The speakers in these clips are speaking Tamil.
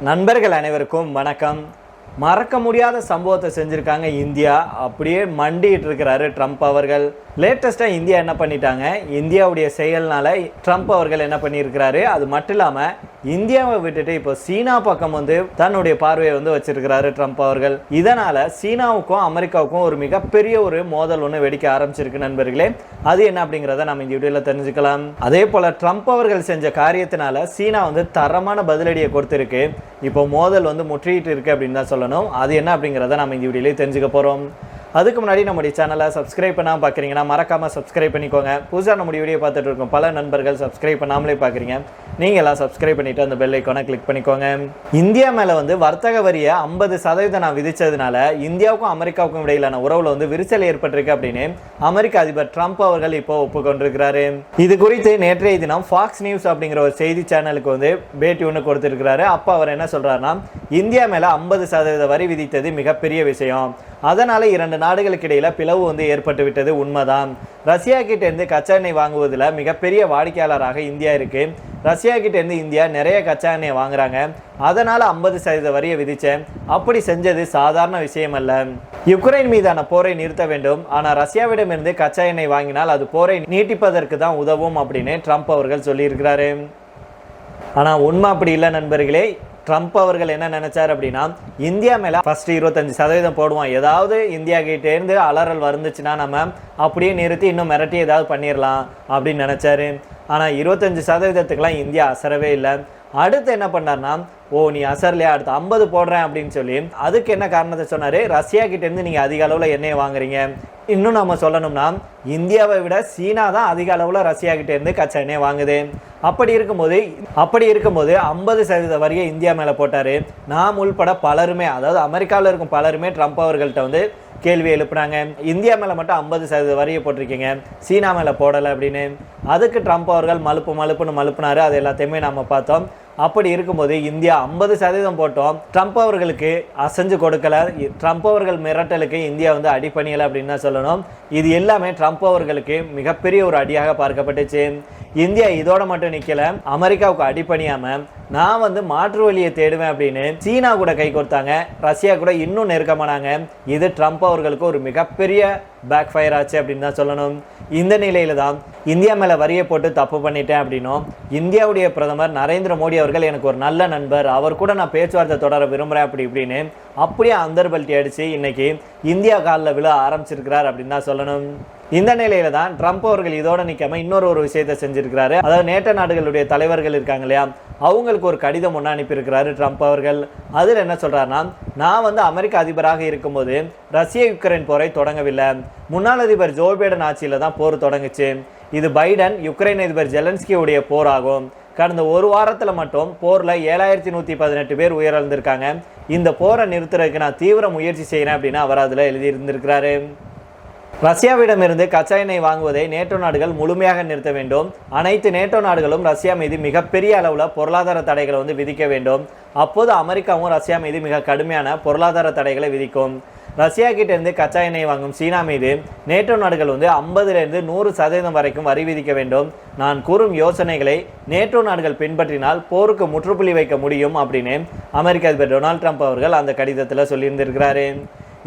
நண்பர்கள் அனைவருக்கும் வணக்கம். மறக்க முடியாத சம்பவத்தை செஞ்சுருக்காங்க இந்தியா. அப்படியே மண்டிகிட்டு இருக்கிறாரு ட்ரம்ப் அவர்கள். லேட்டஸ்ட்டாக இந்தியா என்ன பண்ணிட்டாங்க? இந்தியாவுடைய செயல்னால ட்ரம்ப் அவர்கள் என்ன பண்ணியிருக்கிறாரு? அது மட்டும் இல்லாமல் இந்தியாவை விட்டுட்டு இப்போ சீனா பக்கம் வந்து தன்னுடைய பார்வையை வந்து வச்சிருக்கிறாரு ட்ரம்ப் அவர்கள். இதனால சீனாவுக்கும் அமெரிக்காவுக்கும் ஒரு மிகப்பெரிய ஒரு மோதல் ஒன்று வெடிக்க ஆரம்பிச்சிருக்கு நண்பர்களே. அது என்ன அப்படிங்கிறத நம்ம இந்த வீடியோவில் தெரிஞ்சுக்கலாம். அதே போல ட்ரம்ப் அவர்கள் செஞ்ச காரியத்தினால சீனா வந்து தரமான பதிலடியை கொடுத்துருக்கு. இப்போ மோதல் வந்து முற்றிட்டு இருக்கு அப்படின்னு தான் சொல்லணும். அது என்ன அப்படிங்கிறத நம்ம இந்த வீடியோலேயே தெரிஞ்சுக்க போகிறோம் அதுக்கு முன்னாடி நம்முடைய சேனலை சப்ஸ்கிரைப் பண்ணாமல் பார்க்குறீங்கன்னா மறக்காமல் சப்ஸ்கிரைப் பண்ணிக்கோங்க. புதுசாக நம்முடைய வீடியோ பார்த்துட்டு இருக்கோம். பல நண்பர்கள் சப்ஸ்கிரைப் பண்ணாமலே பார்க்குறீங்க நீங்கள் எல்லாம் சப்ஸ்கிரைப் பண்ணிவிட்டு அந்த பெல் ஐக்கானை கிளிக் பண்ணிக்கோங்க. இந்தியா மேலே வந்து வர்த்தக வரியை ஐம்பது சதவீதம் நான் விதித்ததுனால இந்தியாவுக்கும் அமெரிக்காவுக்கும் இடையிலான உறவில் வந்து விரிசல் ஏற்பட்டிருக்கு அப்படின்னு அமெரிக்க அதிபர் ட்ரம்ப் அவர்கள் இப்போ ஒப்புக்கொண்டிருக்கிறாரு. இது குறித்து நேற்றைய தினம் ஃபாக்ஸ் நியூஸ் அப்படிங்கிற ஒரு செய்தி சேனலுக்கு வந்து பேட்டி ஒன்று கொடுத்துருக்கிறாரு. அப்போ அவர் என்ன சொல்கிறாருன்னா இந்தியா மேலே ஐம்பது சதவீத வரி விதித்தது மிகப்பெரிய விஷயம். அதனால் இரண்டு நாடுகளுக்கு இடையில் பிளவு வந்து ஏற்பட்டு விட்டது உண்மைதான். ரஷ்யா கிட்டேருந்து கச்சா எண்ணெய் வாங்குவதில் மிகப்பெரிய வாடிக்கையாளராக இந்தியா இருக்குது ரஷ்யா கிட்டேருந்து இந்தியா நிறைய கச்சா எண்ணெய் வாங்குறாங்க. அதனால் ஐம்பது சதவீத வரியை விதித்தேன் அப்படி செஞ்சது சாதாரண விஷயம் அல்ல யுக்ரைன் மீதான போரை நிறுத்த வேண்டும். ஆனால் ரஷ்யாவிடமிருந்து கச்சா எண்ணெய் வாங்கினால் அது போரை நீட்டிப்பதற்கு தான் உதவும் அப்படின்னு ட்ரம்ப் அவர்கள் சொல்லியிருக்கிறாரு. ஆனால் உண்மை அப்படி இல்லை நண்பர்களே. ட்ரம்ப் அவர்கள் என்ன நினைச்சார் அப்படின்னா இந்தியா மேலே ஃபர்ஸ்ட் இருபத்தஞ்சு சதவீதம் போடுவோம் ஏதாவது இந்தியா கிட்டேருந்து அலறல் வந்துச்சுன்னா நம்ம அப்படியே நிறுத்தி இன்னும் மிரட்டி ஏதாவது பண்ணிடலாம் அப்படின்னு நினச்சாரு. ஆனால் இருபத்தஞ்சு சதவீதத்துக்கெல்லாம் இந்தியா அசரவே இல்லை. அடுத்து என்ன பண்ணார்னா ஓ நீ அசர்லையா? அடுத்து ஐம்பது போடுறேன் அப்படின்னு சொல்லி. அதுக்கு என்ன காரணத்தை சொன்னார்? ரஷ்யா கிட்டேருந்து நீங்கள் அதிக அளவில் எண்ணெயை வாங்குறீங்க. இன்னும் நம்ம சொல்லணும்னா இந்தியாவை விட சீனா தான் அதிக அளவில் ரஷ்யா கிட்ட கச்சா எண்ணெய் வாங்குது. அப்படி இருக்கும்போது அப்படி இருக்கும்போது ஐம்பது சதவீத வரியை இந்தியா மேலே போட்டார். நாம் உள்பட பலருமே அதாவது அமெரிக்காவில் இருக்கும் பலருமே ட்ரம்ப் அவர்கள்ட்ட வந்து கேள்வி எழுப்புனாங்க. இந்தியா மேலே மட்டும் ஐம்பது சதவீத வரியை போட்டிருக்கீங்க. சீனா மேலே போடலை அப்படின்னு. அதுக்கு ட்ரம்ப் அவர்கள் மலுப்பு மலுப்புன்னு மலுப்புனாரு. அது எல்லாத்தையுமே நம்ம பார்த்தோம். அப்படி இருக்கும்போது இந்தியா ஐம்பது சதவீதம் போட்டோம். ட்ரம்ப் அவர்களுக்கு அசைஞ்சு கொடுக்கல. ட்ரம்ப் அவர்கள் மிரட்டலுக்கு இந்தியா வந்து அடிப்பணியலை அப்படின்னு தான் சொல்லணும். இது எல்லாமே ட்ரம்ப் அவர்களுக்கு மிகப்பெரிய ஒரு அடியாக பார்க்கப்பட்டுச்சு. இந்தியா இதோட மட்டும் நிக்கல. அமெரிக்காவுக்கு அடிப்பணியாம நான் வந்து மாற்று வழியை தேடுவேன் அப்படின்னு சீனா கூட கை கொடுத்தாங்க. ரஷ்யா கூட இன்னும் நெருக்கமானாங்க. இது ட்ரம்ப் அவர்களுக்கு ஒரு மிகப்பெரிய பேக் ஃபயர் ஆச்சு அப்படின்னு தான் சொல்லணும். இந்த நிலையில தான் இந்தியா மேலே வரியை போட்டு தப்பு பண்ணிட்டேன் அப்படின்னும் இந்தியாவுடைய பிரதமர் நரேந்திர மோடி அவர்கள் எனக்கு ஒரு நல்ல நண்பர். அவர் கூட நான் பேச்சுவார்த்தை தொடர விரும்புகிறேன் அப்படி இப்படின்னு அப்படியே அந்தர்பல்ட்டி அடிச்சு இன்னைக்கு இந்தியா காலில் விழ ஆரம்பிச்சிருக்கிறார் அப்படின்னு தான் சொல்லணும். இந்த நிலையில தான் ட்ரம்ப் அவர்கள் இதோட நிற்காம இன்னொரு ஒரு விஷயத்தை செஞ்சிருக்கிறாரு. அதாவது நேட்ட நாடுகளுடைய தலைவர்கள் இருக்காங்க இல்லையா? அவங்களுக்கு ஒரு கடிதம் ஒன்று அனுப்பியிருக்கிறாரு ட்ரம்ப் அவர்கள். அதில் என்ன சொல்கிறாருன்னா நான் வந்து அமெரிக்க அதிபராக இருக்கும்போது ரஷ்ய யுக்ரைன் போரை தொடங்கவில்லை. முன்னாள் அதிபர் ஜோ பைடன் ஆட்சியில் தான் போர் தொடங்குச்சு. இது பைடன் யுக்ரைன் அதிபர் ஜெலன்ஸ்கியுடைய ஆகும் கடந்த ஒரு வாரத்தில் மட்டும் போரில் ஏழாயிரத்தி நூற்றி பதினெட்டு பேர் உயிரிழந்திருக்காங்க. இந்த போரை நிறுத்துறதுக்கு நான் தீவிர முயற்சி செய்கிறேன் அப்படின்னு அவர் அதில் எழுதியிருந்திருக்கிறாரு. ரஷ்யாவிடமிருந்து கச்சா எண்ணெய் வாங்குவதை நேட்டோ நாடுகள் முழுமையாக நிறுத்த வேண்டும். அனைத்து நேட்டோ நாடுகளும் ரஷ்யா மீது மிகப்பெரிய அளவில் பொருளாதார தடைகளை வந்து விதிக்க வேண்டும். அப்போது அமெரிக்காவும் ரஷ்யா மீது மிக கடுமையான பொருளாதார தடைகளை விதிக்கும். ரஷ்யா கிட்டேருந்து கச்சா எண்ணெய் வாங்கும் சீனா மீது நேட்டோ நாடுகள் வந்து ஐம்பதுலேருந்து நூறு சதவீதம் வரைக்கும் வரி விதிக்க வேண்டும். நான் கூறும் யோசனைகளை நேட்டோ நாடுகள் பின்பற்றினால் போருக்கு முற்றுப்புள்ளி வைக்க முடியும் அப்படின்னு அமெரிக்க அதிபர் டொனால்ட் ட்ரம்ப் அவர்கள் அந்த கடிதத்தில் சொல்லியிருந்திருக்கிறாரு.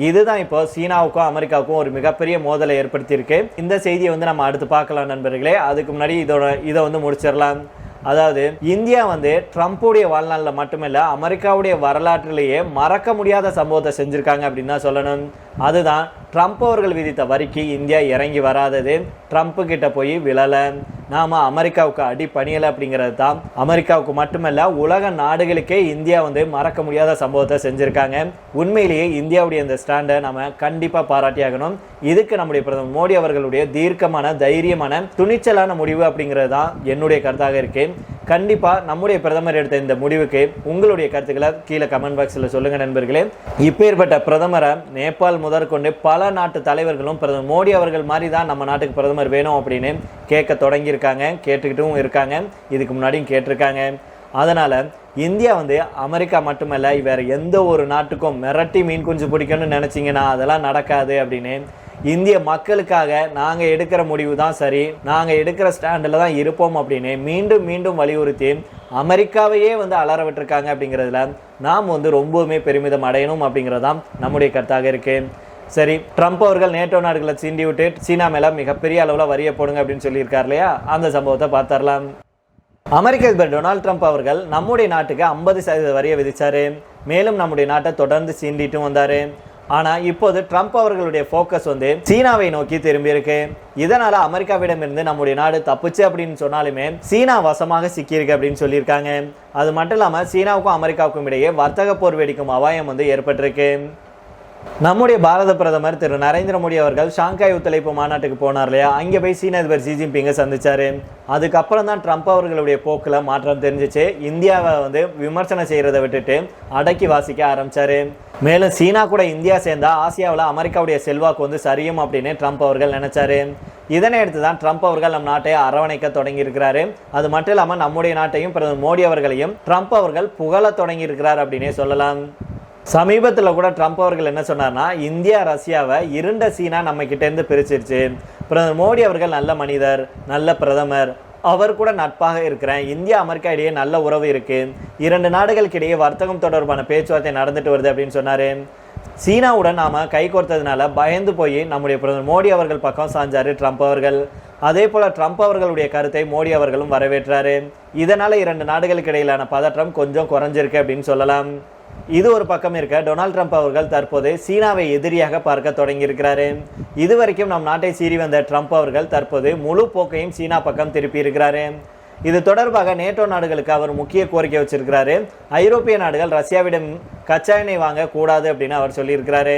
இதுதான் இப்போ சீனாவுக்கும் அமெரிக்காவுக்கும் ஒரு மிகப்பெரிய மோதலை ஏற்படுத்தியிருக்கு. இந்த செய்தியை வந்து நம்ம அடுத்து பார்க்கலாம் நண்பர்களே. அதுக்கு முன்னாடி இதோட இதை வந்து முடிச்சிடலாம். அதாவது இந்தியா வந்து ட்ரம்ப்புடைய வாழ்நாளில் மட்டுமில்லை அமெரிக்காவுடைய வரலாற்றிலேயே மறக்க முடியாத சம்பவத்தை செஞ்சுருக்காங்க அப்படின்னு தான் சொல்லணும். அதுதான் ட்ரம்ப் அவர்கள் விதித்த வரிக்கு இந்தியா இறங்கி வராதது. ட்ரம்ப்பு கிட்ட போய் விழலை. நாம் அமெரிக்காவுக்கு அடி பணியலை அப்படிங்கிறது தான். அமெரிக்காவுக்கு மட்டுமல்ல உலக நாடுகளுக்கே இந்தியா வந்து மறக்க முடியாத சம்பவத்தை செஞ்சுருக்காங்க. உண்மையிலேயே இந்தியாவுடைய இந்த ஸ்டாண்டை நம்ம கண்டிப்பாக பாராட்டியாகணும் இதுக்கு நம்முடைய பிரதமர் மோடி அவர்களுடைய தீர்க்கமான தைரியமான துணிச்சலான முடிவு அப்படிங்கிறது தான் என்னுடைய கருத்தாக இருக்குது கண்டிப்பாக நம்முடைய பிரதமர் எடுத்த இந்த முடிவுக்கு உங்களுடைய கருத்துக்களை கீழே கமெண்ட் பாக்ஸில் சொல்லுங்க நண்பர்களே. இப்பேற்பட்ட பிரதமரை நேபாள் முதற்கொண்டு பல நாட்டு தலைவர்களும் பிரதமர் மோடி அவர்கள் மாதிரி தான் நம்ம நாட்டுக்கு பிரதமர் வேணும் அப்படின்னு கேட்க தொடங்கியிருக்காங்க கேட்டுக்கிட்டும் இருக்காங்க. இதுக்கு முன்னாடியும் கேட்டிருக்காங்க. அதனால் இந்தியா வந்து அமெரிக்கா மட்டுமல்ல வேறு எந்த ஒரு நாட்டுக்கும் மிரட்டி மீன் குஞ்சு பிடிக்கணும்னு நினச்சிங்கன்னா அதெல்லாம் நடக்காது அப்படின்னு இந்திய மக்களுக்காக நாங்கள் எடுக்கிற முடிவு தான் சரி. நாங்கள் எடுக்கிற ஸ்டாண்டில் தான் இருப்போம் அப்படின்னு மீண்டும் மீண்டும் வலியுறுத்தி அமெரிக்காவையே வந்து அலற விட்டுருக்காங்க அப்படிங்கிறதுல நாம் வந்து ரொம்பவுமே பெருமிதம் அடையணும் அப்படிங்கிறதான் நம்முடைய கருத்தாக இருக்குது சரி ட்ரம்ப் அவர்கள் நேட்டோ நாடுகளை சீண்டி விட்டு சீனா மேல மிகப்பெரிய அளவில் வரிய போடுங்க அப்படின்னு சொல்லியிருக்கார் இல்லையா? அந்த சம்பவத்தை பார்த்தரலாம் அமெரிக்க அதிபர் டொனால்ட் ட்ரம்ப் அவர்கள் நம்முடைய நாட்டுக்கு ஐம்பது சதவீத வரியை விதித்தார் மேலும் நம்முடைய நாட்டை தொடர்ந்து சீண்டிட்டும் வந்தார். ஆனால் இப்போது ட்ரம்ப் அவர்களுடைய ஃபோக்கஸ் வந்து சீனாவை நோக்கி திரும்பி இருக்கு. இதனால அமெரிக்காவிடமிருந்து நம்முடைய நாடு தப்புச்சு அப்படின்னு சொன்னாலுமே சீனா வசமாக சிக்கியிருக்கு அப்படின்னு சொல்லியிருக்காங்க. அது மட்டும் இல்லாமல் சீனாவுக்கும் அமெரிக்காவுக்கும் இடையே வர்த்தக போர் வெடிக்கும் அபாயம் வந்து ஏற்பட்டிருக்கு. நம்முடைய பாரத பிரதமர் திரு நரேந்திர மோடி அவர்கள் ஷாங்காய் ஒத்துழைப்பு மாநாட்டுக்கு போனார் இல்லையா? அங்கே போய் சீன அதிபர் ஜி ஜின்பிங்கை சந்திச்சாரு. அதுக்கப்புறம் தான் ட்ரம்ப் அவர்களுடைய போக்கில் மாற்றம் தெரிஞ்சிச்சு. இந்தியாவை வந்து விமர்சனம் செய்கிறத விட்டுட்டு அடக்கி வாசிக்க ஆரம்பிச்சாரு. மேலும் சீனா கூட இந்தியா சேர்ந்தால் ஆசியாவில் அமெரிக்காவுடைய செல்வாக்கு வந்து சரியும் அப்படின்னு ட்ரம்ப் அவர்கள் நினைச்சாரு. இதனை அடுத்து தான் ட்ரம்ப் அவர்கள் நம் நாட்டை அரவணைக்க தொடங்கியிருக்கிறாரு அது மட்டும் இல்லாமல் நம்முடைய நாட்டையும் பிரதமர் மோடி அவர்களையும் ட்ரம்ப் அவர்கள் புகழ தொடங்கி இருக்கிறார் அப்படின்னே சொல்லலாம். சமீபத்தில் கூட ட்ரம்ப் அவர்கள் என்ன சொன்னார்னா இந்தியா ரஷ்யாவை இருண்ட சீனா நம்ம கிட்டேருந்து பிரிச்சிருச்சு. பிரதமர் மோடி அவர்கள் நல்ல மனிதர் நல்ல பிரதமர். அவர் கூட நட்பாக இருக்கிறேன். இந்தியா அமெரிக்கா இடையே நல்ல உறவு இருக்குது இரண்டு நாடுகளுக்கிடையே வர்த்தகம் தொடர்பான பேச்சுவார்த்தை நடந்துட்டு வருது அப்படின்னு சொன்னார். சீனாவுடன் நாம் கை கோர்த்ததுனால பயந்து போய் நம்முடைய பிரதமர் மோடி அவர்கள் பக்கம் சாஞ்சார் ட்ரம்ப் அவர்கள். அதே போல் ட்ரம்ப் அவர்களுடைய கருத்தை மோடி அவர்களும் வரவேற்றாரு. இதனால் இரண்டு நாடுகளுக்கு இடையிலான பதற்றம் கொஞ்சம் குறைஞ்சிருக்கு அப்படின்னு சொல்லலாம். இது ஒரு பக்கம் இருக்க டொனால்ட் ட்ரம்ப் அவர்கள் தற்போது சீனாவை எதிரியாக பார்க்க தொடங்கியிருக்கிறாரு. இதுவரைக்கும் நம் நாட்டை சீறி வந்த ட்ரம்ப் அவர்கள் தற்போது முழு போக்கையும் சீனா பக்கம் திருப்பி இருக்கிறாரு இது தொடர்பாக நேட்டோ நாடுகளுக்கு அவர் முக்கிய கோரிக்கை வச்சிருக்கிறாரு. ஐரோப்பிய நாடுகள் ரஷ்யாவிடம் கச்சா எண்ணெய் வாங்க கூடாது அப்படின்னு அவர் சொல்லியிருக்கிறாரு.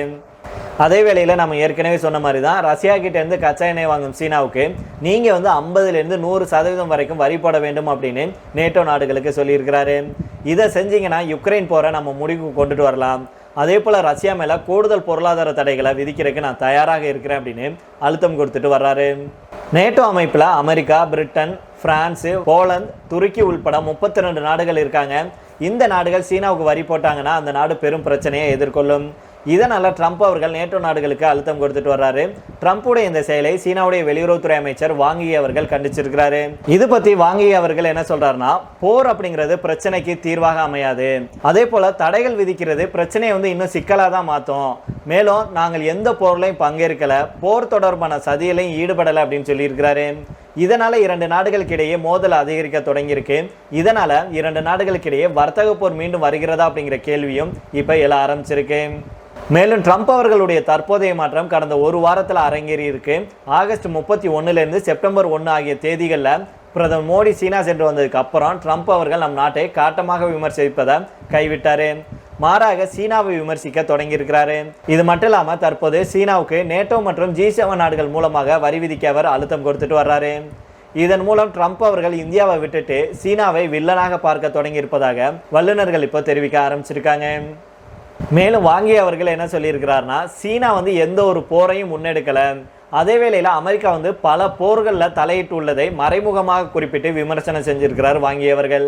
அதே வேளையில் நம்ம ஏற்கனவே சொன்ன மாதிரி தான் ரஷ்யா கிட்டேருந்து கச்சா எண்ணெய் வாங்கும் சீனாவுக்கு நீங்கள் வந்து ஐம்பதுலேருந்து நூறு சதவீதம் வரைக்கும் வரி போட வேண்டும் அப்படின்னு நேட்டோ நாடுகளுக்கு சொல்லியிருக்கிறாரு. இதை செஞ்சீங்கன்னா யுக்ரைன் போரை நம்ம முடிவுக்கு கொண்டுட்டு வரலாம். அதே போல் ரஷ்யா மேலே கூடுதல் பொருளாதார தடைகளை விதிக்கிறதுக்கு நான் தயாராக இருக்கிறேன் அப்படின்னு அழுத்தம் கொடுத்துட்டு வர்றாரு. நேட்டோ அமைப்பில் அமெரிக்கா பிரிட்டன் பிரான்ஸு போலந்து துருக்கி உள்பட முப்பத்தி ரெண்டு நாடுகள் இருக்காங்க. இந்த நாடுகள் சீனாவுக்கு வரி போட்டாங்கன்னா அந்த நாடு பெரும் பிரச்சனையை எதிர்கொள்ளும். இதனால் ட்ரம்ப் அவர்கள் நேட்டோ நாடுகளுக்கு அழுத்தம் கொடுத்துட்டு வர்றாரு. ட்ரம்ப்புடைய இந்த செயலை சீனாவுடைய வெளியுறவுத்துறை அமைச்சர் வாங்கி அவர்கள் கண்டிச்சிருக்கிறாரு. இது பத்தி வாங்கி அவர்கள் என்ன சொல்றாருன்னா போர் அப்படிங்கிறது பிரச்சனைக்கு தீர்வாக அமையாது. அதே போல தடைகள் விதிக்கிறது பிரச்சனையை வந்து இன்னும் சிக்கலாக தான் மாற்றும் மேலும் நாங்கள் எந்த போர்லையும் பங்கேற்கல போர் தொடர்பான சதியிலையும் ஈடுபடலை அப்படின்னு சொல்லியிருக்கிறாரு. இதனால இரண்டு நாடுகளுக்கு இடையே மோதல் அதிகரிக்க தொடங்கியிருக்கு. இதனால இரண்டு நாடுகளுக்கு இடையே வர்த்தக போர் மீண்டும் வருகிறதா அப்படிங்கிற கேள்வியும் இப்போ எழ ஆரம்பிச்சிருக்கு. மேலும் ட்ரம்ப் அவர்களுடைய தற்போதைய மாற்றம் கடந்த ஒரு வாரத்தில் அரங்கேறி இருக்கு. ஆகஸ்ட் முப்பத்தி ஒன்னுலேருந்து செப்டம்பர் ஒன்று ஆகிய தேதிகளில் பிரதமர் மோடி சீனா சென்று வந்ததுக்கு அப்புறம் ட்ரம்ப் அவர்கள் நம் நாட்டை காட்டமாக விமர்சிப்பதை கைவிட்டார். மாறாக சீனாவை விமர்சிக்க தொடங்கியிருக்கிறாரு. இது மட்டும் இல்லாமல் தற்போது சீனாவுக்கு நேட்டோ மற்றும் ஜி செவன் நாடுகள் மூலமாக வரி விதிக்க அவர் அழுத்தம் கொடுத்துட்டு வர்றாரு. இதன் மூலம் ட்ரம்ப் அவர்கள் இந்தியாவை விட்டுட்டு சீனாவை வில்லனாக பார்க்க தொடங்கியிருப்பதாக வல்லுநர்கள் இப்போ தெரிவிக்க ஆரம்பிச்சிருக்காங்க. மேலும் வாங்கி அவர்கள் என்ன சொல்லியிருக்கிறார்னா சீனா வந்து எந்த ஒரு போரையும் முன்னெடுக்கலை. அதே வேளையில் அமெரிக்கா வந்து பல போர்களில் தலையிட்டு உள்ளதை மறைமுகமாக குறிப்பிட்டு விமர்சனம் செஞ்சிருக்கிறார் வாங்கியவர்கள்.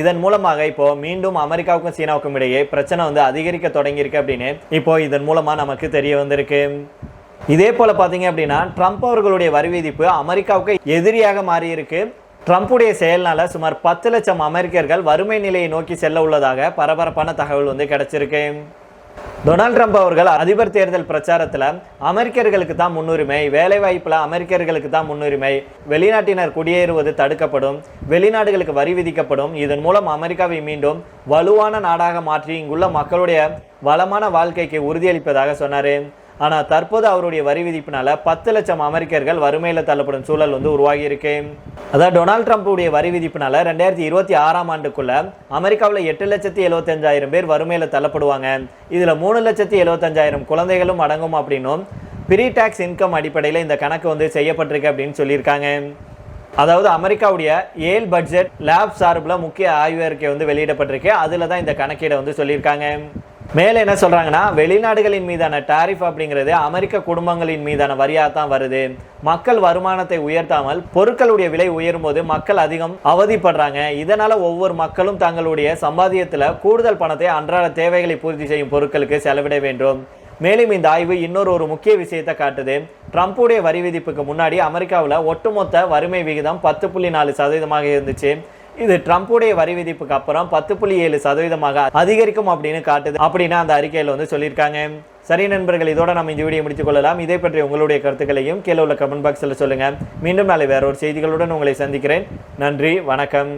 இதன் மூலமாக இப்போ மீண்டும் அமெரிக்காவுக்கும் சீனாவுக்கும் இடையே பிரச்சனை வந்து அதிகரிக்க தொடங்கியிருக்கு அப்படின்னு இப்போ இதன் மூலமாக நமக்கு தெரிய வந்திருக்கு. இதே போல் பார்த்தீங்க அப்படின்னா ட்ரம்ப் அவர்களுடைய வரி விதிப்பு அமெரிக்காவுக்கு எதிரியாக மாறியிருக்கு. ட்ரம்ப்புடைய செயல்னால சுமார் பத்து லட்சம் அமெரிக்கர்கள் வறுமை நிலையை நோக்கி செல்ல உள்ளதாக பரபரப்பான தகவல் வந்து கிடைச்சிருக்கு. டொனால்ட் ட்ரம்ப் அவர்கள் அதிபர் தேர்தல் பிரச்சாரத்தில் அமெரிக்கர்களுக்கு தான் முன்னுரிமை வேலைவாய்ப்பில் அமெரிக்கர்களுக்கு தான் முன்னுரிமை வெளிநாட்டினர் குடியேறுவது தடுக்கப்படும் வெளிநாடுகளுக்கு வரி விதிக்கப்படும் இதன் மூலம் அமெரிக்காவை மீண்டும் வலுவான நாடாக மாற்றி இங்குள்ள மக்களுடைய வளமான வாழ்க்கைக்கு உறுதியளிப்பதாக சொன்னார். ஆனால் தற்போது அவருடைய வரி விதிப்பினால பத்து லட்சம் அமெரிக்கர்கள் வறுமையில் தள்ளப்படும் சூழல் வந்து உருவாகியிருக்கு. அதாவது டொனால்ட் ட்ரம்ப்புடைய வரி விதிப்பினால ரெண்டாயிரத்தி இருபத்தி ஆறாம் ஆண்டுக்குள்ள அமெரிக்காவில் எட்டு லட்சத்தி எழுபத்தஞ்சாயிரம் பேர் வறுமையில் தள்ளப்படுவாங்க. இதில் மூணு லட்சத்தி எழுபத்தஞ்சாயிரம் குழந்தைகளும் அடங்கும் அப்படின்னும் ப்ரீ டேக்ஸ் இன்கம் அடிப்படையில் இந்த கணக்கு வந்து செய்யப்பட்டிருக்கு அப்படின்னு சொல்லியிருக்காங்க. அதாவது அமெரிக்காவுடைய ஏல் பட்ஜெட் லேப் சார்பில் முக்கிய ஆய்வறிக்கை வந்து வெளியிடப்பட்டிருக்கு. அதில் தான் இந்த கணக்கீடை வந்து சொல்லியிருக்காங்க. மேலே என்ன சொல்கிறாங்கன்னா வெளிநாடுகளின் மீதான டாரிஃப் அப்படிங்கிறது அமெரிக்க குடும்பங்களின் மீதான வரியாக தான் வருது. மக்கள் வருமானத்தை உயர்த்தாமல் பொருட்களுடைய விலை உயரும் போது மக்கள் அதிகம் அவதிப்படுறாங்க. இதனால் ஒவ்வொரு மக்களும் தங்களுடைய சம்பாத்தியத்தில் கூடுதல் பணத்தை அன்றாட தேவைகளை பூர்த்தி செய்யும் பொருட்களுக்கு செலவிட வேண்டும். மேலும் இந்த ஆய்வு இன்னொரு ஒரு முக்கிய விஷயத்தை காட்டுது. ட்ரம்ப்புடைய வரி விதிப்புக்கு முன்னாடி அமெரிக்காவில் ஒட்டுமொத்த வறுமை விகிதம் பத்து புள்ளி நாலு சதவீதமாக இருந்துச்சு. இது ட்ரம்ப்புடைய வரி விதிப்புக்கு அப்புறம் பத்து புள்ளி ஏழு சதவீதமாக அதிகரிக்கும் அப்படின்னு காட்டுது அப்படின்னு அந்த அறிக்கையில் வந்து சொல்லியிருக்காங்க. சரி நண்பர்கள் இதோட நம்ம இந்த வீடியோ முடித்துக் கொள்ளலாம். இதை பற்றி உங்களுடைய கருத்துக்களையும் கீழே உள்ள கமெண்ட் பாக்ஸில் சொல்லுங்கள் மீண்டும் நாளை வேற ஒரு செய்திகளுடன் உங்களை சந்திக்கிறேன். நன்றி வணக்கம்.